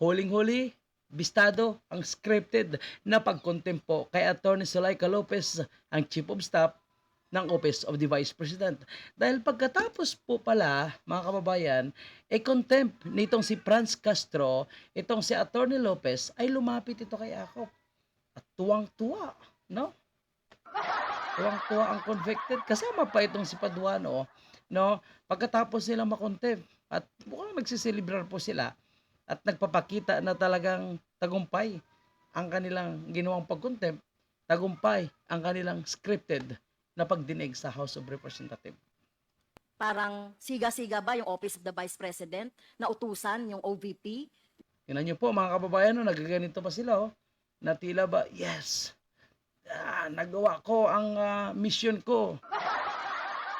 huling-huli, bistado ang scripted na pagkontempo kay Attorney Zuleika Lopez, ang Chief of Staff ng Office of the Vice President. Dahil pagkatapos po pala, mga kababayan, e contempt nitong si Franz Castro, itong si Attorney Lopez, ay lumapit ito kay Akop. At tuwang-tuwa, no? Tuwang-tuwa ang convicted. Kasama pa itong si Paduano, no? Pagkatapos nila makontempt, at mukhang nagsiselebrar po sila, at nagpapakita na talagang tagumpay ang kanilang ginawang pagkontempt, tagumpay ang kanilang scripted na pagdinig sa House of Representatives. Parang siga-siga ba yung Office of the Vice President na utusan yung OVP? Tingnan niyo po mga kababayan, no, nagaganito pa sila, oh, na tila ba, yes, ah, nagawa ko ang ah, mission ko.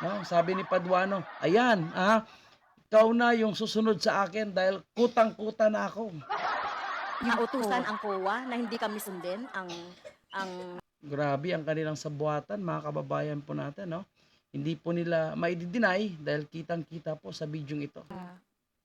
No, sabi ni Paduano, ayan, ah, ikaw na yung susunod sa akin dahil kutang-kuta na ako. Yung utusan ang COA na hindi kami sundin ang ang Grabe ang kanilang sabuatan, mga kababayan po natin, no? Hindi po nila maidi-deny dahil kitang-kita po sa bidyong ito.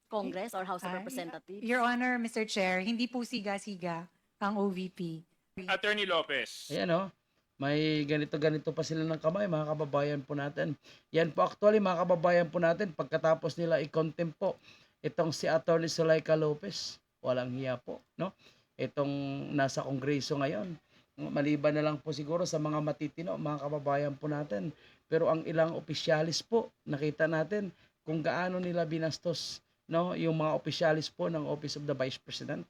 Congress or House of Ah, Representatives. Your Honor, Mr. Chair, hindi po siga-siga ang OVP. Attorney Lopez. Ayan o. May ganito-ganito pa sila ng kamay, mga kababayan po natin. Yan po actually, mga kababayan po natin, pagkatapos nila i-contempt po itong si Attorney Zuleika Lopez. Walang hiya po, no? Itong nasa kongreso ngayon. Maliban na lang po siguro sa mga matitino, mga kababayan po natin. Pero ang ilang opisyalis po, nakita natin kung gaano nila binastos no yung mga opisyalis po ng Office of the Vice President.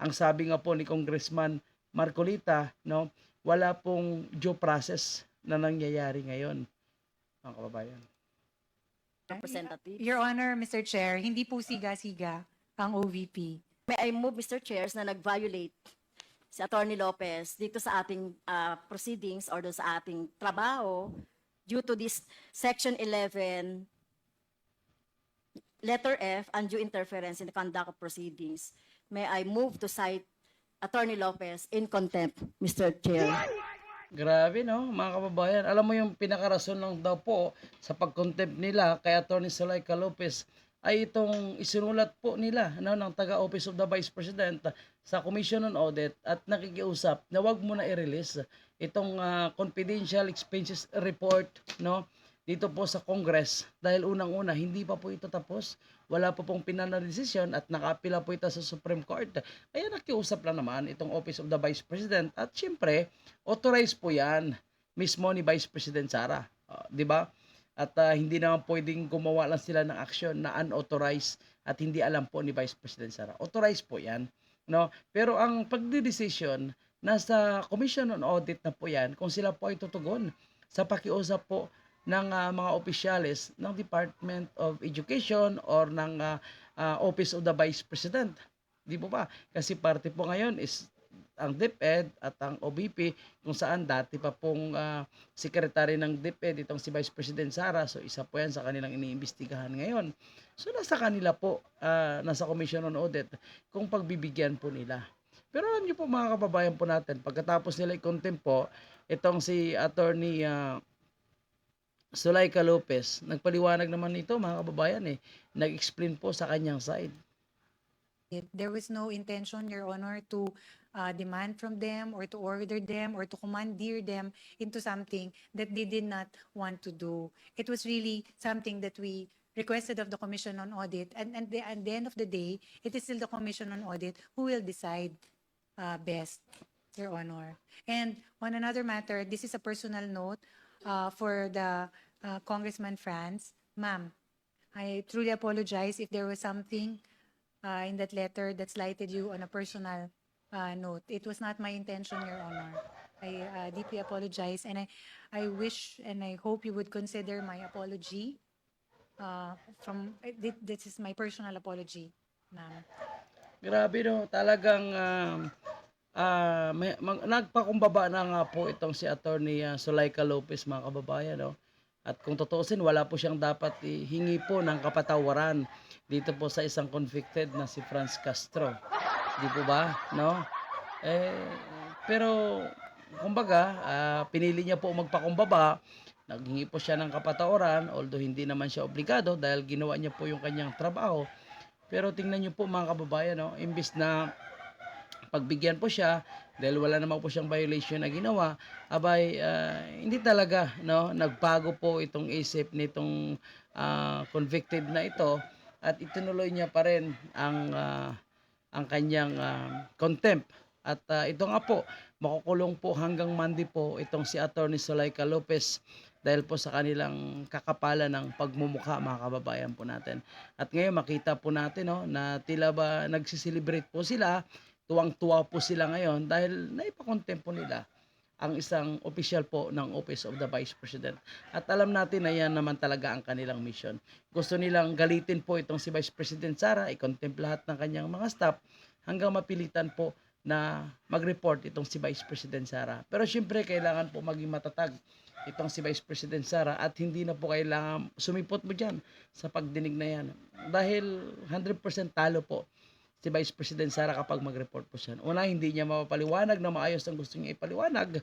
Ang sabi nga po ni Congressman Marcolita, no, wala pong due process na nangyayari ngayon, mga kababayan. Representative. Your Honor, Mr. Chair, hindi po siga-siga ang OVP. May I move, Mr. Chairs, na nag-violate si Attorney Lopez dito sa ating ah, proceedings or doon sa ating trabaho due to this Section 11, letter F, undue interference in the conduct of proceedings. May I move to cite Attorney Lopez in contempt, Mr. Chair. Grabe no, mga kababayan. Alam mo yung pinakarason lang daw po sa pag-contempt nila kay Attorney Zuleika Lopez ay itong isinulat po nila no, ng taga-Office of the Vice President sa Commission on Audit at nakikiusap na wag mo na i-release itong ah, confidential expenses report no dito po sa Congress dahil unang-una hindi pa po ito tapos wala pa pong pinal na desisyon at nakaapila po ito sa Supreme Court. Kaya nakiusap lang naman itong Office of the Vice President at syempre authorized po yan. Mismo ni Vice President Sara. Ah, di ba? At ah, hindi naman pwedeng gumawa lang sila ng action na unauthorized at hindi alam po ni Vice President Sara. Authorized po yan no? Pero ang pagdidesisyon nasa Commission on Audit na po yan kung sila po ay tutugon sa pakiusap po ng ah, mga opisyales ng Department of Education or ng ah, ah, Office of the Vice President. Di po ba? Kasi parte po ngayon is ang DepEd at ang OBP kung saan dati pa pong ah, secretary ng DepEd itong si Vice President Sara so isa po yan sa kanilang iniimbestigahan ngayon so nasa kanila po ah, nasa Commission on Audit kung pagbibigyan po nila pero alam niyo po mga kababayan po natin pagkatapos nila i-contempt itong si attorney ah, Sulaika Lopez nagpaliwanag naman nito mga kababayan eh nag-explain po sa kanyang side There was no intention, Your Honor, to uh, demand from them or to order them or to commandeer them into something that they did not want to do. It was really something that we requested of the Commission on Audit. And, and the, at the end of the day, it is still the Commission on Audit who will decide uh, best, Your Honor. And on another matter, this is a personal note uh, for the uh, Congressman Franz. Ma'am, I truly apologize if there was something uh, in that letter that slighted you on a personal uh, note. It was not my intention, Your Honor. I uh, deeply apologize, and I, I wish and I hope you would consider my apology. Uh, from thi- this is my personal apology, ma'am. Grabe no, talagang um, ah, may, mag, nagpakumbaba na nga po itong si Attorney uh, Sulaika Lopez mga kababayan no. At kung tutuusin, wala po siyang dapat hingi po ng kapatawaran dito po sa isang convicted na si Franz Castro. Di po ba? No? Eh, pero kumbaga, ah, pinili niya po magpakumbaba. Naghingi po siya ng kapatawaran although hindi naman siya obligado dahil ginawa niya po yung kanyang trabaho. Pero tingnan niyo po mga kababayan, no, imbis na pagbigyan po siya dahil wala naman po siyang violation na ginawa, abay ah, hindi talaga no nagbago po itong isip nitong ah, convicted na ito at itinuloy niya pa rin ang ah, ang kanyang ah, contempt. At ah, ito nga po, makukulong po hanggang Monday po itong si Attorney Solaika Lopez dahil po sa kanilang kakapalan ng pagmumukha mga kababayan po natin. At ngayon makita po natin no, na tila ba nagsiselebrate po sila, tuwang-tuwa po sila ngayon dahil naipakontempt po nila ang isang official po ng Office of the Vice President. At alam natin na yan naman talaga ang kanilang mission. Gusto nilang galitin po itong si Vice President Sara, i-contempt lahat ng kanyang mga staff hanggang mapilitan po na mag-report itong si Vice President Sara. Pero syempre kailangan po maging matatag itong si Vice President Sara at hindi na po kailangan sumipot mo dyan sa pagdinig na yan. Dahil 100% talo po si Vice President Sara kapag mag-report po siya. Una, hindi niya mapapaliwanag na maayos ang gusto niya ipaliwanag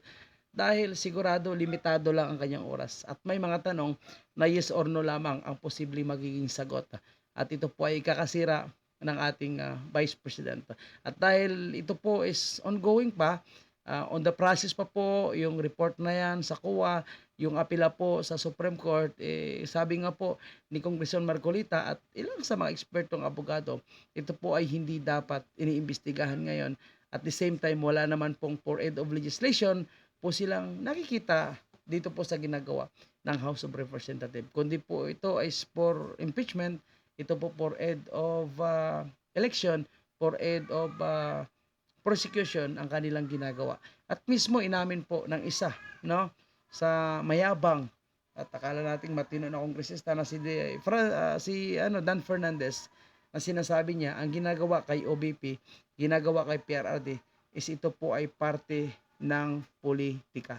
dahil sigurado limitado lang ang kanyang oras. At may mga tanong na yes or no lamang ang posibleng magiging sagot. At ito po ay kakasira ng ating ah, Vice President. At dahil ito po is ongoing pa, ah, on the process pa po yung report na yan sa COA, yung apela po sa Supreme Court, eh, sabi nga po ni Congressman Marcolita at ilang sa mga ekspertong abogado, ito po ay hindi dapat iniimbestigahan ngayon. At the same time, wala naman pong for aid of legislation po silang nakikita dito po sa ginagawa ng House of Representatives. Kundi po ito is for impeachment, ito po for aid of uh, election, for aid of uh, prosecution ang kanilang ginagawa. At mismo inamin po ng isa, no, sa mayabang at akala nating matino na kongresista na si De, Fra, ah, si ano Dan Fernandez na sinasabi niya ang ginagawa kay OBP, ginagawa kay PRRD is ito po ay parte ng politika.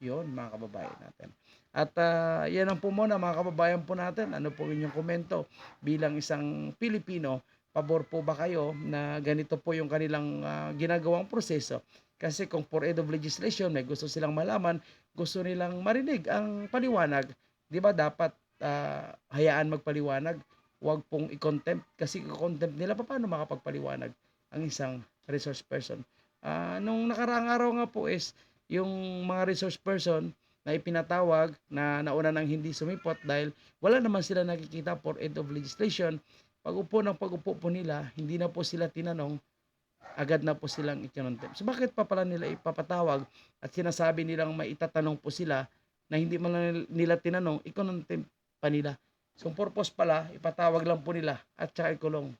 Yon mga kababayan natin. At ah, yan ang po muna mga kababayan po natin. Ano po inyong komento bilang isang Pilipino? Pabor po ba kayo na ganito po yung kanilang ah, ginagawang proseso? Kasi kung for aid of legislation, may gusto silang malaman, gusto nilang marinig ang paliwanag. Di ba dapat ah, hayaan magpaliwanag? Huwag pong i-contempt. Kasi i-contempt nila, paano makapagpaliwanag ang isang resource person? Ah, nung nakaraang araw nga po is, yung mga resource person na ipinatawag na nauna nang hindi sumipot dahil wala naman sila nakikita for aid of legislation. Pag upo ng pag-upo po nila, hindi na po sila tinanong, agad na po silang ikinontem. So bakit pa pala nila ipapatawag at sinasabi nilang may itatanong po sila na hindi man nila tinanong, ikinontem pa nila. So purpose pala, ipatawag lang po nila at saka ikulong.